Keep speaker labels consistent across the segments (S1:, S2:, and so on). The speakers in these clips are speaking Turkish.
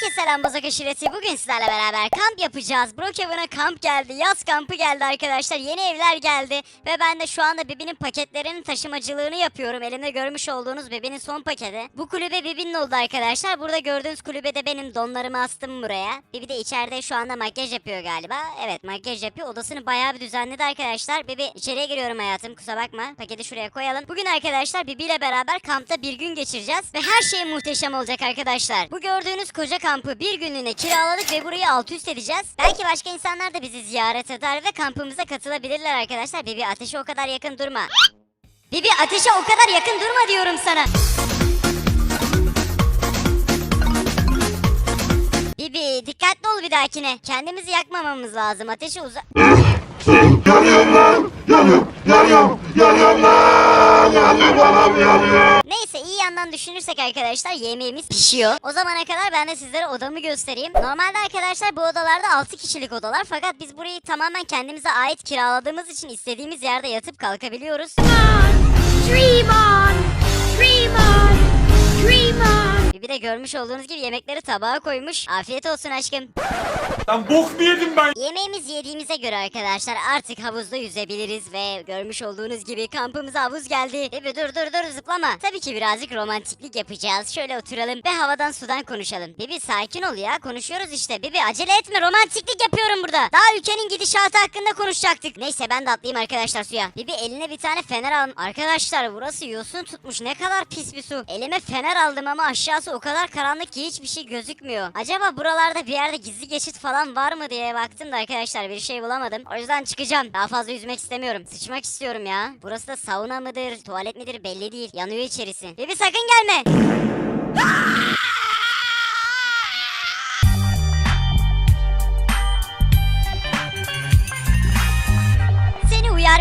S1: Herkese selam Bozok Aşireti. Bugün sizlerle beraber kamp yapacağız. Brookhaven'a kamp geldi. Yaz kampı geldi arkadaşlar. Yeni evler geldi. Ve ben de şu anda Bibi'nin paketlerinin taşımacılığını yapıyorum. Elimde görmüş olduğunuz Bibi'nin son paketi. Bu kulübe Bibi'nin oldu arkadaşlar. Burada gördüğünüz kulübede benim donlarımı astım buraya. Bibi de içeride şu anda makyaj yapıyor galiba. Evet makyaj yapıyor. Odasını bayağı bir düzenledi arkadaşlar. Bibi içeriye giriyorum hayatım. Kusura bakma. Paketi şuraya koyalım. Bugün arkadaşlar Bibi ile beraber kampta bir gün geçireceğiz. Ve her şey muhteşem olacak arkadaşlar. Bu gördüğünüz koca kampı bir günlüğüne kiraladık ve burayı alt üst edeceğiz. Belki başka insanlar da bizi ziyaret eder ve kampımıza katılabilirler arkadaşlar. Bibi ateşe o kadar yakın durma. Bibi ateşe o kadar yakın durma diyorum sana. Bibi dikkatli ol bir dahakine. Kendimizi yakmamamız lazım. Ateşi uza...
S2: Yanıyorum lan! Yanıyorum! Yanıyorum! Yanıyorum lan! Yanıyorum anam yanıyor!
S1: Neyse iyi yandan düşünürsek arkadaşlar yemeğimiz pişiyor. O zamana kadar ben de sizlere odamı göstereyim. Normalde arkadaşlar bu odalarda 6 kişilik odalar fakat biz burayı tamamen kendimize ait kiraladığımız için istediğimiz yerde yatıp kalkabiliyoruz.
S3: Dream on! Dream on! Dream on!
S1: Bir de görmüş olduğunuz gibi yemekleri tabağa koymuş. Afiyet olsun aşkım.
S4: Lan bok mu yedim ben?
S1: Yemeğimiz yediğimize göre arkadaşlar artık havuzda yüzebiliriz ve görmüş olduğunuz gibi kampımıza havuz geldi. Bibi dur dur dur zıplama. Tabii ki birazcık romantiklik yapacağız. Şöyle oturalım ve havadan sudan konuşalım. Bibi sakin ol ya konuşuyoruz işte. Bibi acele etme romantiklik yapıyorum burada. Daha ülkenin gidişatı hakkında konuşacaktık. Neyse ben de atlayayım arkadaşlar suya. Bibi eline bir tane fener al. Arkadaşlar burası yosun tutmuş ne kadar pis bir su. Elime fener aldım ama aşağısı o kadar karanlık ki hiçbir şey gözükmüyor. Acaba buralarda bir yerde gizli geçit falan var mı diye baktım da arkadaşlar bir şey bulamadım. O yüzden çıkacağım. Daha fazla yüzmek istemiyorum. Sıçmak istiyorum ya. Burası da sauna mıdır, tuvalet midir belli değil. Yanıyor içerisi. Bibi sakın gelme.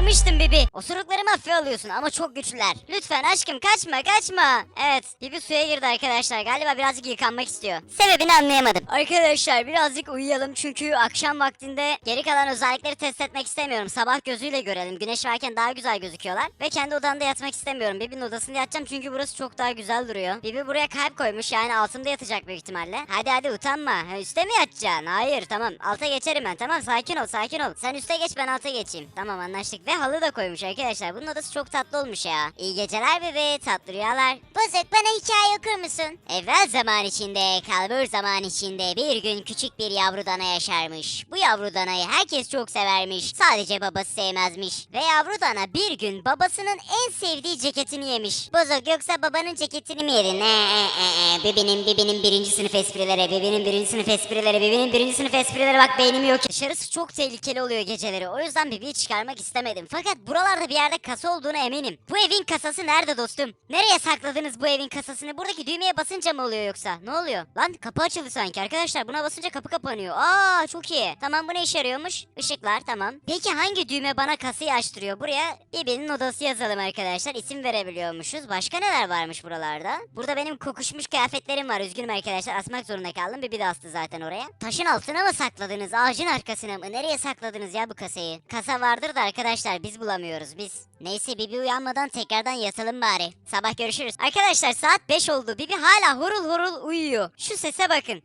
S1: Seni uyarmıştım Bibi. Osuruklarımı hafife alıyorsun ama çok güçlüler. Lütfen aşkım kaçma kaçma. Evet Bibi suya girdi arkadaşlar. Galiba birazcık yıkanmak istiyor. Sebebini anlayamadım. Arkadaşlar birazcık uyuyalım çünkü akşam vaktinde geri kalan özellikleri test etmek istemiyorum. Sabah gözüyle görelim. Güneş varken daha güzel gözüküyorlar. Ve kendi odamda yatmak istemiyorum. Bibi'nin odasında yatacağım çünkü burası çok daha güzel duruyor. Bibi buraya kalp koymuş yani altımda yatacak büyük ihtimalle. Hadi hadi utanma. Ha, üste mi yatacaksın? Hayır tamam. Alta geçerim ben. Tamam sakin ol sakin ol. Sen üste geç ben alta geçeyim. Tamam anlaştık. Ve halı da koymuş arkadaşlar. Bunun odası çok tatlı olmuş ya. İyi geceler bebe. Tatlı rüyalar. Bozuk bana hikaye okur musun? Evvel zaman içinde, kalbur zaman içinde bir gün küçük bir yavru dana yaşarmış. Bu yavru danayı herkes çok severmiş. Sadece babası sevmezmiş. Ve yavru dana bir gün babasının en sevdiği ceketini yemiş. Bozuk yoksa babanın ceketini mi yedin? Ee, e, e, e. Bibinin, bibinin birinci sınıf esprileri, bibinin birinci sınıf esprileri, bibinin birinci sınıf esprileri bak beynim yok. Dışarısı çok tehlikeli oluyor geceleri. O yüzden bibiyi çıkarmak istemedim. Fakat buralarda bir yerde kasa olduğuna eminim. Bu evin kasası nerede dostum? Nereye sakladınız bu evin kasasını? Buradaki düğmeye basınca mı oluyor yoksa? Ne oluyor? Lan kapı açıldı sanki arkadaşlar. Buna basınca kapı kapanıyor. Aa çok iyi. Tamam bu ne işe yarıyormuş? Işıklar tamam. Peki hangi düğme bana kasayı açtırıyor? Buraya birbirinin odası yazalım arkadaşlar. İsim verebiliyormuşuz. Başka neler varmış buralarda? Burada benim kokuşmuş kıyafetlerim var. Üzgünüm arkadaşlar. Asmak zorunda kaldım. Bibi de astı zaten oraya. Taşın altına mı sakladınız? Ağacın arkasına mı? Nereye sakladınız ya bu kasayı? Kasa vardır da arkadaşlar biz bulamıyoruz biz. Neyse Bibi uyanmadan tekrardan yatalım bari. Sabah görüşürüz. Arkadaşlar saat 5 oldu. Bibi hala horul horul uyuyor. Şu sese bakın.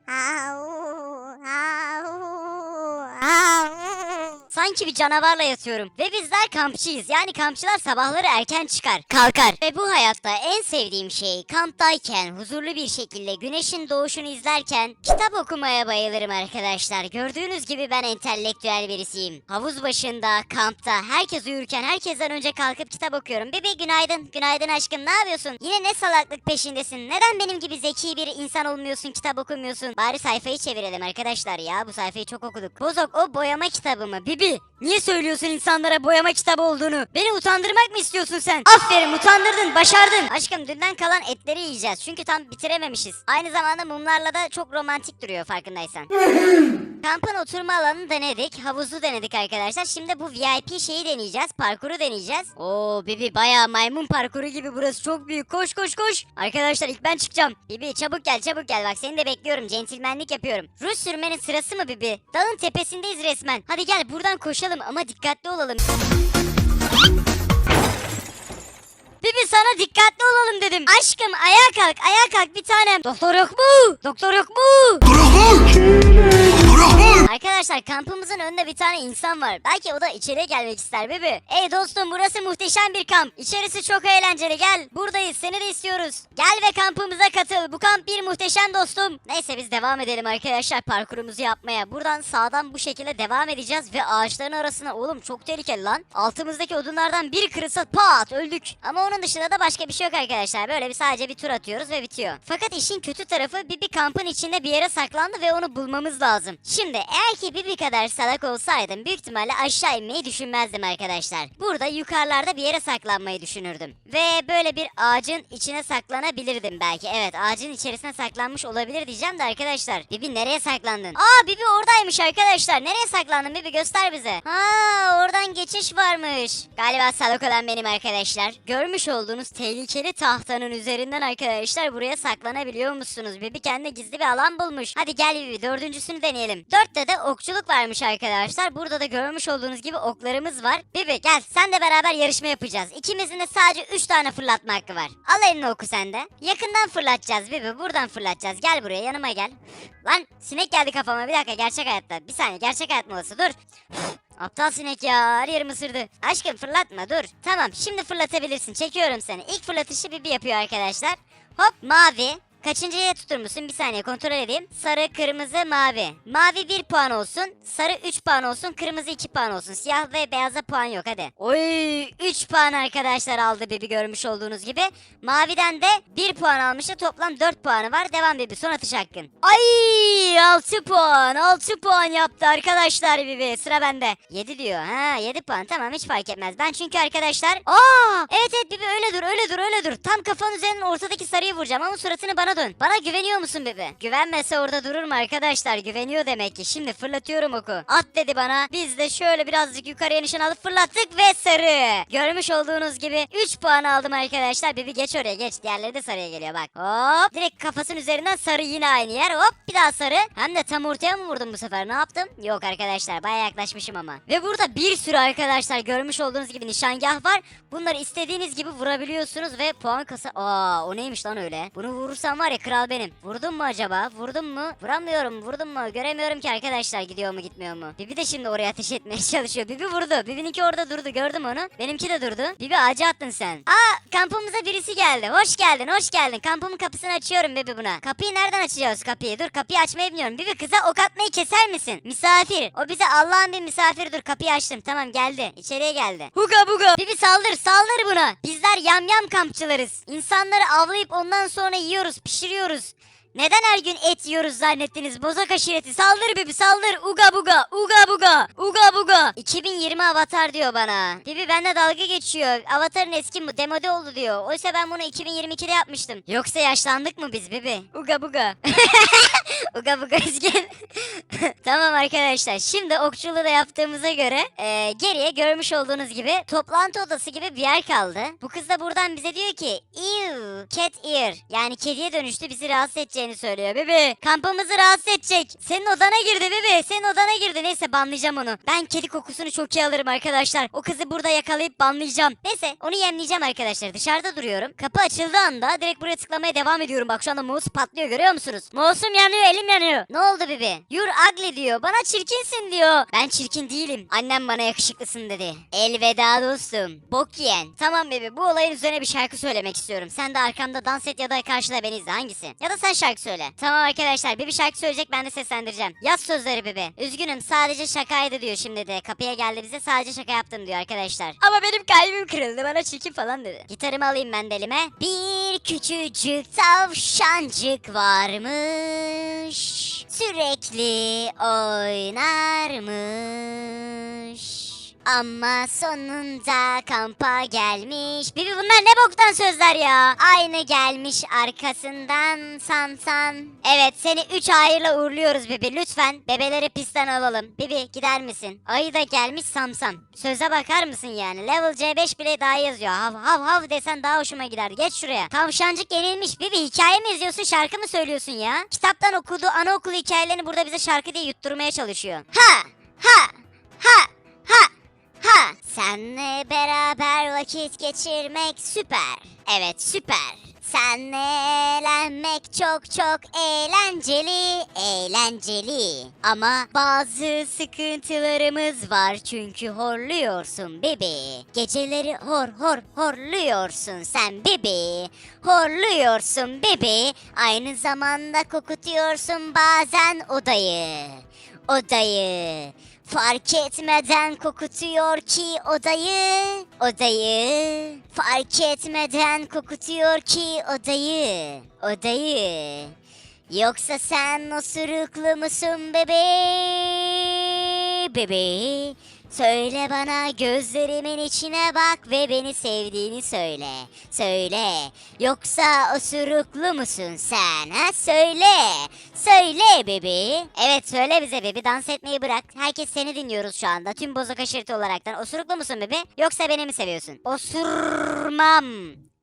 S1: Sanki bir canavarla yatıyorum. Ve bizler kampçıyız. Yani kampçılar sabahları erken çıkar, kalkar. Ve bu hayatta en sevdiğim şey kamptayken huzurlu bir şekilde güneşin doğuşunu izlerken kitap okumaya bayılırım arkadaşlar. Gördüğünüz gibi ben entelektüel birisiyim. Havuz başında, kampta, herkes uyurken herkesten önce kalkıp kitap okuyorum. Bebi günaydın. Günaydın aşkım ne yapıyorsun? Yine ne salaklık peşindesin? Neden benim gibi zeki bir insan olmuyorsun, kitap okumuyorsun? Bari sayfayı çevirelim arkadaşlar ya. Bu sayfayı çok okuduk. Bozok o boyama kitabı mı? Bibi niye söylüyorsun insanlara boyama kitabı olduğunu? Beni utandırmak mı istiyorsun sen? Aferin utandırdın başardın. Aşkım dünden kalan etleri yiyeceğiz. Çünkü tam bitirememişiz. Aynı zamanda mumlarla da çok romantik duruyor farkındaysan. Kampın oturma alanını denedik. Havuzu denedik arkadaşlar. Şimdi bu VIP şeyi deneyeceğiz. Parkuru deneyeceğiz. Oo Bibi baya maymun parkuru gibi burası çok büyük. Koş koş koş. Arkadaşlar ilk ben çıkacağım. Bibi çabuk gel çabuk gel. Bak seni de bekliyorum. Centilmenlik yapıyorum. Ruj sürmenin sırası mı Bibi? Dağın tepesindeyiz resmen. Hadi gel buradan koşalım ama dikkatli olalım. Bibi sana dikkatli olalım dedim. Aşkım ayağa kalk ayağa kalk bir tanem. Doktor yok mu? Doktor yok mu?
S2: Durun
S1: kampımızın önünde bir tane insan var. Belki o da içeriye gelmek ister bebe. Ey dostum burası muhteşem bir kamp. İçerisi çok eğlenceli gel. Buradayız seni de istiyoruz. Gel ve kampımıza katıl. Bu kamp bir muhteşem dostum. Neyse biz devam edelim arkadaşlar parkurumuzu yapmaya. Buradan sağdan bu şekilde devam edeceğiz ve ağaçların arasına oğlum çok tehlikeli lan. Altımızdaki odunlardan bir kırılsa pat öldük. Ama onun dışında da başka bir şey yok arkadaşlar. Böyle bir sadece bir tur atıyoruz ve bitiyor. Fakat işin kötü tarafı Bibi kampın içinde bir yere saklandı ve onu bulmamız lazım. Şimdi eğer ki Bibi kadar salak olsaydım büyük ihtimalle aşağı inmeyi düşünmezdim arkadaşlar. Burada yukarılarda bir yere saklanmayı düşünürdüm. Ve böyle bir ağacın içine saklanabilirdim belki. Evet ağacın içerisine saklanmış olabilir diyeceğim de arkadaşlar. Bibi nereye saklandın? Aa Bibi oradaymış arkadaşlar. Nereye saklandın Bibi göster bize. Ha oradan geçiş varmış. Galiba salak olan benim arkadaşlar. Görmüş olduğunuz tehlikeli tahtanın üzerinden arkadaşlar buraya saklanabiliyor musunuz? Bibi kendine gizli bir alan bulmuş. Hadi gel Bibi dördüncüsünü deneyelim. Dörtte de okçuluk varmış arkadaşlar. Burada da görmüş olduğunuz gibi oklarımız var. Bibi gel sen de beraber yarışma yapacağız. İkimizin de sadece 3 tane fırlatma hakkı var. Al elini oku sen de. Yakından fırlatacağız Bibi buradan fırlatacağız. Gel buraya yanıma gel. Lan sinek geldi kafama bir dakika gerçek hayatta. Bir saniye gerçek hayat molası dur. Aptal sinek ya her yerim ısırdı. Aşkım fırlatma dur. Tamam şimdi fırlatabilirsin çekiyorum seni. İlk fırlatışı Bibi yapıyor arkadaşlar. Hop mavi. Kaçıncıya tutur musun? Bir saniye kontrol edeyim. Sarı, kırmızı, mavi. Mavi 1 puan olsun. Sarı 3 puan olsun. Kırmızı 2 puan olsun. Siyah ve beyaza puan yok hadi. Oy 3 puan arkadaşlar aldı Bibi görmüş olduğunuz gibi. Maviden de 1 puan almıştı. Toplam 4 puanı var. Devam Bibi son atış hakkın. Ay 6 puan. 6 puan yaptı arkadaşlar Bibi. Sıra bende. 7 diyor. Ha 7 puan tamam hiç fark etmez. Ben çünkü arkadaşlar. Aa evet evet Bibi öyle dur öyle dur öyle dur. Tam kafanın üzerinin ortadaki sarıyı vuracağım ama suratını bana dön. Bana güveniyor musun Bibi? Güvenmese orada durur mu arkadaşlar? Güveniyor demek ki. Şimdi fırlatıyorum oku. At dedi bana. Biz de şöyle birazcık yukarıya nişan alıp fırlattık ve sarı. Görmüş olduğunuz gibi 3 puan aldım arkadaşlar. Bibi geç oraya geç. Diğerleri de sarıya geliyor bak. Hop. Direkt kafasının üzerinden sarı yine aynı yer. Hop bir daha sarı. Hem de tam ortaya mı vurdum bu sefer? Ne yaptım? Yok arkadaşlar baya yaklaşmışım ama. Ve burada bir sürü arkadaşlar görmüş olduğunuz gibi nişangah var. Bunları istediğiniz gibi vurabiliyorsunuz ve puan kasa... Aa o neymiş lan öyle? Bunu vurursam var ya kral benim. Vurdum mu acaba? Vurdum mu? Vuramıyorum. Vurdum mu? Göremiyorum ki arkadaşlar gidiyor mu gitmiyor mu? Bibi de şimdi oraya ateş etmeye çalışıyor. Bibi vurdu. Bibi'ninki orada durdu. Gördüm onu. Benimki de durdu. Bibi ağaca attın sen. Aa kampımıza birisi geldi. Hoş geldin. Hoş geldin. Kampımın kapısını açıyorum Bibi buna. Kapıyı nereden açacağız kapıyı? Dur kapıyı açmayı bilmiyorum. Bibi kıza ok atmayı keser misin? Misafir. O bize Allah'ın bir misafiri. Dur kapıyı açtım. Tamam geldi. İçeriye geldi. Huga buga. Bibi saldır saldır buna. Bizler yamyam kampçılarız. İnsanları avlayıp ondan sonra yiyoruz pişiriyoruz. Neden her gün et yiyoruz zannettiniz? Bozak aşireti saldır Bibi saldır. Uga buga uga buga uga buga. 2020 avatar diyor bana. Bibi benimle dalga geçiyor. Avatarın eski demode oldu diyor. Oysa ben bunu 2022'de yapmıştım. Yoksa yaşlandık mı biz Bibi? Uga buga. uga buga üzgün. tamam arkadaşlar. Şimdi okçuluğu da yaptığımıza göre e, geriye görmüş olduğunuz gibi toplantı odası gibi bir yer kaldı. Bu kız da buradan bize diyor ki Ew, cat ear. Yani kediye dönüştü bizi rahatsız edeceğini söylüyor. Bebe kampımızı rahatsız edecek. Senin odana girdi bebe. Senin odana girdi. Neyse banlayacağım onu. Ben kedi kokusunu çok iyi alırım arkadaşlar. O kızı burada yakalayıp banlayacağım. Neyse onu yemleyeceğim arkadaşlar. Dışarıda duruyorum. Kapı açıldığı anda direkt buraya tıklamaya devam ediyorum. Bak şu anda mouse patlıyor görüyor musunuz? Mouse'um yanıyor elim yanıyor. Ne oldu bebe? You're ugly diyor. Bana çirkinsin diyor. Ben çirkin değilim. Annem bana yakışıklısın dedi. Elveda dostum. Bok yiyen. Tamam bebe bu olayın üzerine bir şarkı söylemek istiyorum. Sen de arkamda dans et ya da karşıda beni izle hangisi? Ya da sen şarkı söyle. Tamam arkadaşlar bir şarkı söyleyecek ben de seslendireceğim. Yaz sözleri bebe. Üzgünüm sadece şakaydı diyor şimdi de. Kapıya geldi bize sadece şaka yaptım diyor arkadaşlar. Ama benim kalbim kırıldı bana çirkin falan dedi. Gitarımı alayım ben de elime. Bir küçücük tavşancık varmış. Sürekli oynarmış. Ama sonunda kampa gelmiş. Bibi bunlar ne boktan sözler ya. Aynı gelmiş arkasından sansan. Evet seni 3 hayırla uğurluyoruz Bibi. Lütfen bebeleri pistten alalım. Bibi gider misin? Ayı da gelmiş samsam. Söze bakar mısın yani? Level C5 bile daha yazıyor. Hav hav hav desen daha hoşuma gider. Geç şuraya. Tavşancık yenilmiş. Bibi hikaye mi izliyorsun şarkı mı söylüyorsun ya? Kitaptan okuduğu anaokulu hikayelerini burada bize şarkı diye yutturmaya çalışıyor. Ha ha ha Ha! Senle beraber vakit geçirmek süper. Evet süper. Senle eğlenmek çok çok eğlenceli, eğlenceli. Ama bazı sıkıntılarımız var çünkü horluyorsun bebi. Geceleri hor hor horluyorsun sen bebi. Horluyorsun bebi. Aynı zamanda kokutuyorsun bazen odayı. Odayı. Fark etmeden kokutuyor ki odayı, odayı. Fark etmeden kokutuyor ki odayı, odayı. Yoksa sen osuruklu musun bebe? Bebe. Söyle bana gözlerimin içine bak ve beni sevdiğini söyle. Söyle. Yoksa osuruklu musun sen? Ha söyle. Söyle bebi. Evet söyle bize bebi. Dans etmeyi bırak. Herkes seni dinliyoruz şu anda. Tüm bozuk aşırtı olaraktan. Osuruklu musun bebi? Yoksa beni mi seviyorsun? Osurmam.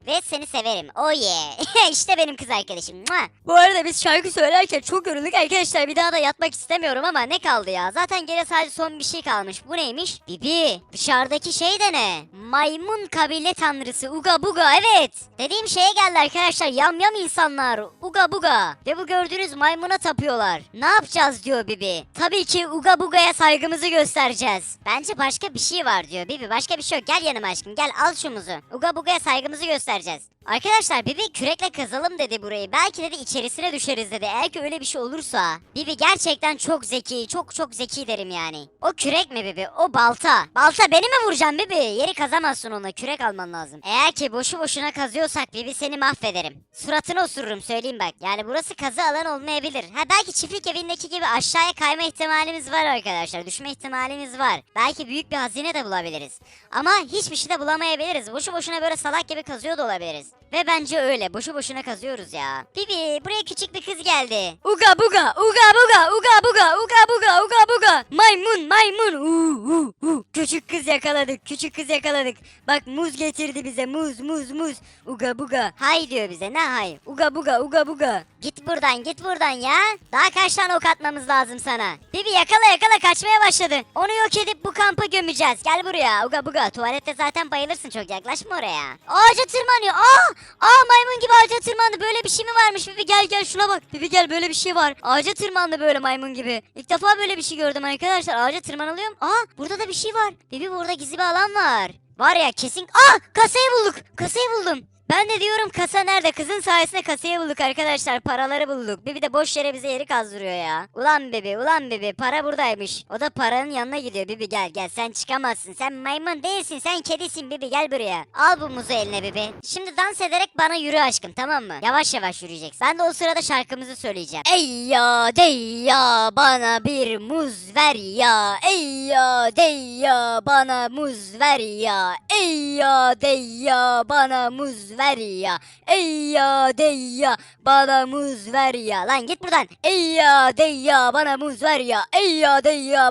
S1: Ve seni severim. Oh yeah. işte benim kız arkadaşım. Bu arada biz şarkı söylerken çok yorulduk arkadaşlar. Bir daha da yatmak istemiyorum ama ne kaldı ya? Zaten geriye sadece son bir şey kalmış. Bu neymiş? Bibi. Dışarıdaki şey de ne? Maymun kabile tanrısı. Uga buga evet. Dediğim şeye geldi arkadaşlar. Yam yam insanlar. Uga buga. Ve bu gördüğünüz maymuna tapıyorlar. Ne yapacağız diyor Bibi. Tabii ki Uga buga'ya saygımızı göstereceğiz. Bence başka bir şey var diyor Bibi. Başka bir şey yok. Gel yanıma aşkım. Gel al şu muzu. Uga buga'ya saygımızı göstereceğiz. Arkadaşlar Bibi kürekle kazalım dedi burayı. Belki dedi içerisine düşeriz dedi. Eğer ki öyle bir şey olursa. Bibi gerçekten çok zeki. Çok çok zeki derim yani. O kürek mi Bibi? O balta. Balta beni mi vuracaksın Bibi? Yeri kazamazsın onunla. Kürek alman lazım. Eğer ki boşu boşuna kazıyorsak Bibi seni mahvederim. Suratını osururum söyleyeyim bak. Yani burası kazı alan olmayabilir. Ha belki çiftlik evindeki gibi aşağıya kayma ihtimalimiz var arkadaşlar. Düşme ihtimalimiz var. Belki büyük bir hazine de bulabiliriz. Ama hiçbir şey de bulamayabiliriz. Boşu boşuna böyle salak gibi kazıyor da olabiliriz. Ve bence öyle. Boşu boşuna kazıyoruz ya. Bibi buraya küçük bir kız geldi. Uga buga, uga buga, uga buga, uga buga, uga buga. Maymun, maymun. Uu, uu, uu. Küçük kız yakaladık, küçük kız yakaladık. Bak muz getirdi bize, muz, muz, muz. Uga buga. Hay diyor bize, ne hay? Uga buga, uga buga. Git buradan, git buradan ya. Daha kaç tane ok atmamız lazım sana? Bibi yakala yakala kaçmaya başladı. Onu yok edip bu kampa gömeceğiz. Gel buraya, uga buga. Tuvalette zaten bayılırsın çok yaklaşma oraya. Ağaca tırmanıyor. Aa! Aa maymun gibi ağaca tırmandı. Böyle bir şey mi varmış? Bibi gel gel şuna bak. Bibi gel böyle bir şey var. Ağaca tırmandı böyle maymun gibi. İlk defa böyle bir şey gördüm arkadaşlar. Ağaca tırmanılıyor mu? Aa burada da bir şey var. Bibi burada gizli bir alan var. Var ya kesin. Aa kasayı bulduk. Kasayı buldum. Ben de diyorum kasa nerede? Kızın sayesinde kasayı bulduk arkadaşlar. Paraları bulduk. Bibi de boş yere bize yeri kazdırıyor ya. Ulan Bibi, ulan Bibi. Para buradaymış. O da paranın yanına gidiyor. Bibi gel gel. Sen çıkamazsın. Sen maymun değilsin. Sen kedisin Bibi. Gel buraya. Al bu muzu eline Bibi. Şimdi dans ederek bana yürü aşkım tamam mı? Yavaş yavaş yürüyeceksin. Ben de o sırada şarkımızı söyleyeceğim. Ey ya dey ya bana bir muz ver ya. Ey ya dey ya bana muz ver ya. Ey ya dey ya bana muz ver ya. Ey ya bana muz ver ya. Lan git buradan. Ey ya bana muz ver ya. Ey ya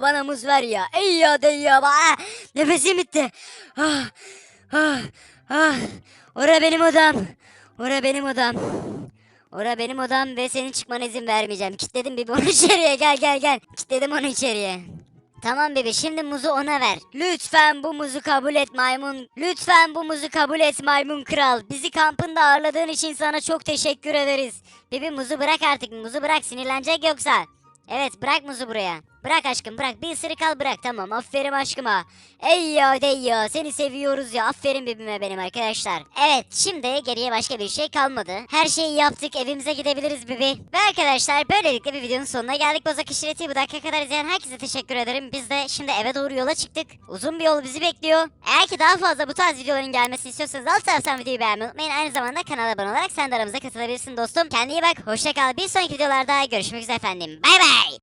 S1: bana muz ver ya. Ey ya dey ya bana. Ah, Nefesim bitti. Ah, ah, ah. Ora benim odam. Ora benim odam. Ora benim odam ve senin çıkmana izin vermeyeceğim. Kitledim bir onu içeriye gel gel gel. Kitledim onu içeriye. Tamam bebe şimdi muzu ona ver. Lütfen bu muzu kabul et maymun. Lütfen bu muzu kabul et maymun kral. Bizi kampında ağırladığın için sana çok teşekkür ederiz. Bebe muzu bırak artık muzu bırak sinirlenecek yoksa. Evet bırak muzu buraya. Bırak aşkım bırak bir ısırık al bırak tamam aferin aşkıma. Ey ya dey ya seni seviyoruz ya aferin bebime benim arkadaşlar. Evet şimdi geriye başka bir şey kalmadı. Her şeyi yaptık evimize gidebiliriz bebi. Ve arkadaşlar böylelikle bir videonun sonuna geldik. Bozak işareti bu dakika kadar izleyen herkese teşekkür ederim. Biz de şimdi eve doğru yola çıktık. Uzun bir yol bizi bekliyor. Eğer ki daha fazla bu tarz videoların gelmesini istiyorsanız alt taraftan videoyu beğenmeyi unutmayın. Aynı zamanda kanala abone olarak sen de aramıza katılabilirsin dostum. Kendine iyi bak hoşça kal. Bir sonraki videolarda görüşmek üzere efendim. Bay bay.